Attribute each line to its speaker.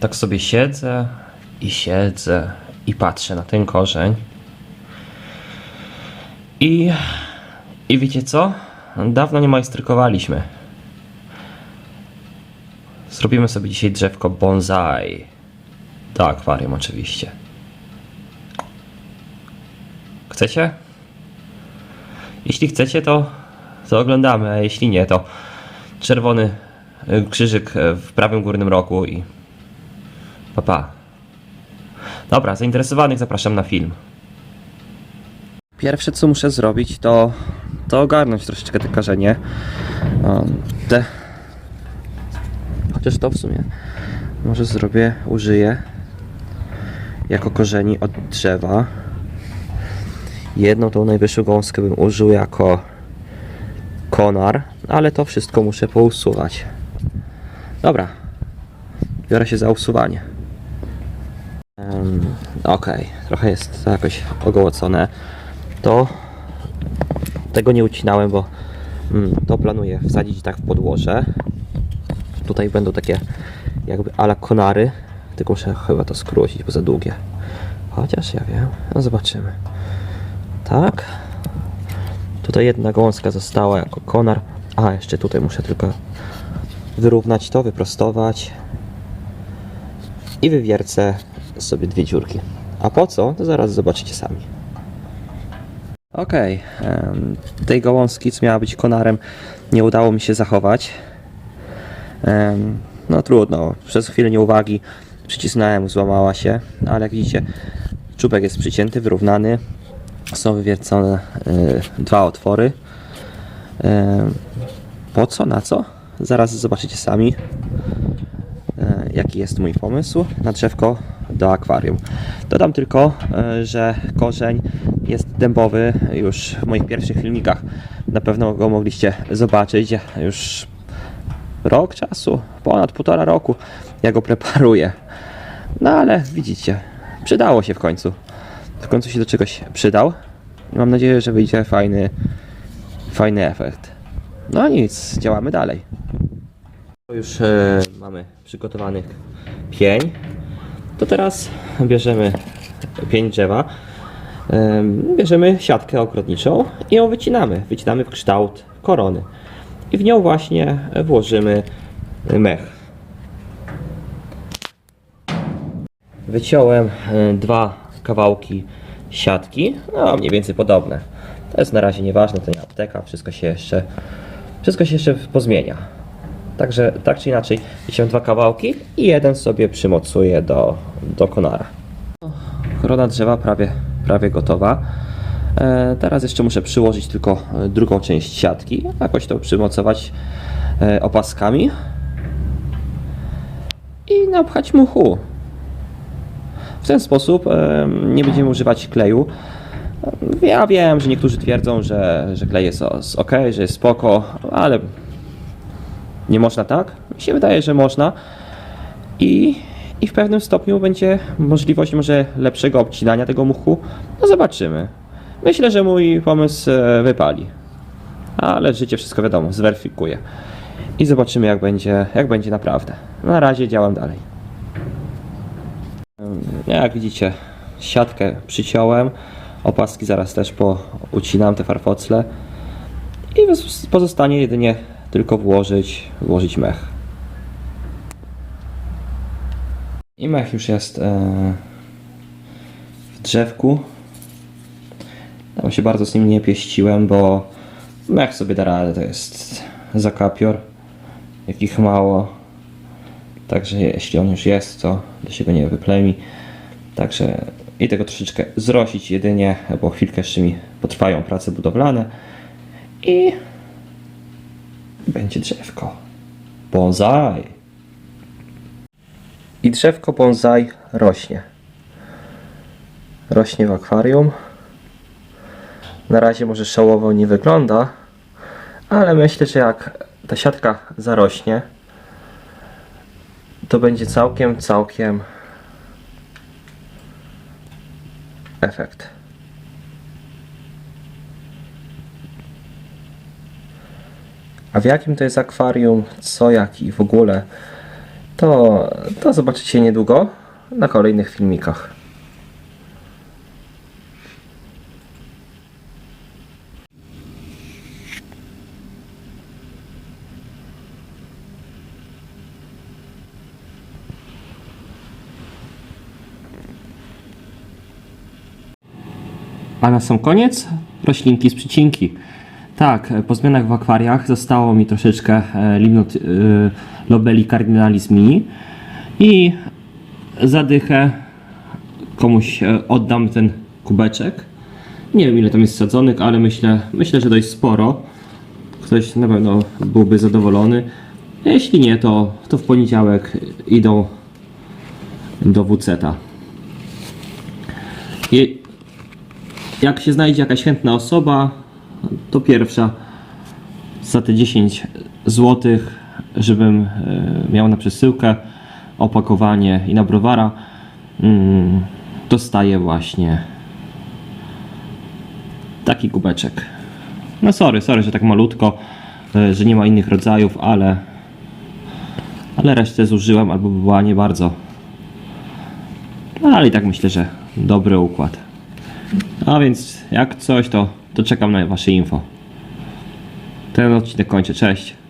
Speaker 1: Tak sobie siedzę i siedzę i patrzę na ten korzeń. I, i wiecie co? Dawno nie majstrykowaliśmy. Zrobimy sobie dzisiaj drzewko bonsai. Do akwarium oczywiście. Chcecie? Jeśli chcecie, to, to oglądamy, a jeśli nie, to czerwony y, krzyżyk y, w prawym górnym rogu i papa. Pa. Dobra, zainteresowanych zapraszam na film. Pierwsze co muszę zrobić to, to ogarnąć troszeczkę te korzenie. Um, te... Chociaż to w sumie może zrobię, użyję jako korzeni od drzewa. Jedną tą najwyższą gąskę bym użył jako konar, ale to wszystko muszę pousuwać. Dobra, biorę się za usuwanie. Um, Okej, trochę jest to jakoś ogołocone. To tego nie ucinałem, bo mm, to planuję wsadzić tak w podłoże. Tutaj będą takie jakby ala konary, tylko muszę chyba to skrócić, bo za długie. Chociaż ja wiem, no zobaczymy. Tak. Tutaj jedna gąska została jako konar. A, jeszcze tutaj muszę tylko wyrównać to, wyprostować. I wywiercę sobie dwie dziurki. A po co? To zaraz zobaczycie sami. Okej, tej gałązki, co miała być konarem, nie udało mi się zachować. No trudno, przez chwilę nieuwagi przycisnąłem, złamała się, ale jak widzicie, czubek jest przycięty, wyrównany. Są wywiercone y, dwa otwory. Po co? Na co? Zaraz zobaczycie sami, y, jaki jest mój pomysł na drzewko do akwarium. Dodam tylko, y, że korzeń jest dębowy już w moich pierwszych filmikach. Na pewno go mogliście zobaczyć już rok czasu, ponad półtora roku, ja go preparuję. No ale widzicie, przydało się w końcu. W końcu się do czegoś przydał. Mam nadzieję, że wyjdzie fajny, fajny efekt. No nic, działamy dalej. Już e, mamy przygotowanych pień. To teraz bierzemy pień drzewa. Em, Bierzemy siatkę ogrodniczą i ją wycinamy. Wycinamy w kształt korony. I w nią właśnie włożymy mech. Wyciąłem e, dwa kawałki siatki, no mniej więcej podobne. To jest na razie nieważne, to nie apteka, wszystko się jeszcze, wszystko się jeszcze pozmienia. Także tak czy inaczej wyciąłem dwa kawałki i jeden sobie przymocuję do, do konara. Korona drzewa prawie, prawie gotowa. E, teraz jeszcze muszę przyłożyć tylko e, drugą część siatki, jakoś to przymocować e, opaskami i napchać muchu. W ten sposób e, nie będziemy używać kleju. Ja wiem, że niektórzy twierdzą, że, że klej jest ok, że jest spoko, ale nie można tak? Mi się wydaje, że można. I, I w pewnym stopniu będzie możliwość może lepszego obcinania tego muchu. No zobaczymy. Myślę, że mój pomysł e, wypali. Ale życie wszystko wiadomo, zweryfikuje. I zobaczymy jak będzie, jak będzie naprawdę. Na razie działam dalej. Jak widzicie, siatkę przyciąłem, opaski zaraz też poucinam, te farfocle i pozostanie jedynie tylko włożyć, włożyć mech. I mech już jest e, w drzewku. Tam się bardzo z nim nie pieściłem, bo mech sobie da radę, to jest zakapior, jakich mało. Także jeśli on już jest, to, się go nie wyplemi. Także i tego troszeczkę zrosić jedynie, bo chwilkę jeszcze mi potrwają prace budowlane i będzie drzewko. Bonsai. I drzewko bonsai rośnie. Rośnie w akwarium. Na razie może szałowo nie wygląda, ale myślę, że jak ta siatka zarośnie, to będzie całkiem, całkiem efekt. A w jakim to jest akwarium, co, jak i w ogóle, to, to zobaczycie niedługo na kolejnych filmikach. A na sam koniec roślinki z przycinki. Tak, e, po zmianach w akwariach zostało mi troszeczkę e, Limnot e, Lobeli Cardinalis Mini i zadychę komuś oddam ten kubeczek. Nie wiem ile tam jest sadzonek, ale myślę, myślę, że dość sporo. Ktoś na pewno byłby zadowolony. Jeśli nie, to, to w poniedziałek idą do WC-ta. Jak się znajdzie jakaś chętna osoba, to pierwsza za te 10 zł, żebym e, miał na przesyłkę, opakowanie i na browara, mm, dostaję właśnie taki kubeczek. No sorry, sorry, że tak malutko, e, że nie ma innych rodzajów, ale ale resztę zużyłem albo była nie bardzo. No, ale i tak myślę, że dobry układ. A więc jak coś, to, to czekam na Wasze info. Ten odcinek kończę. Cześć.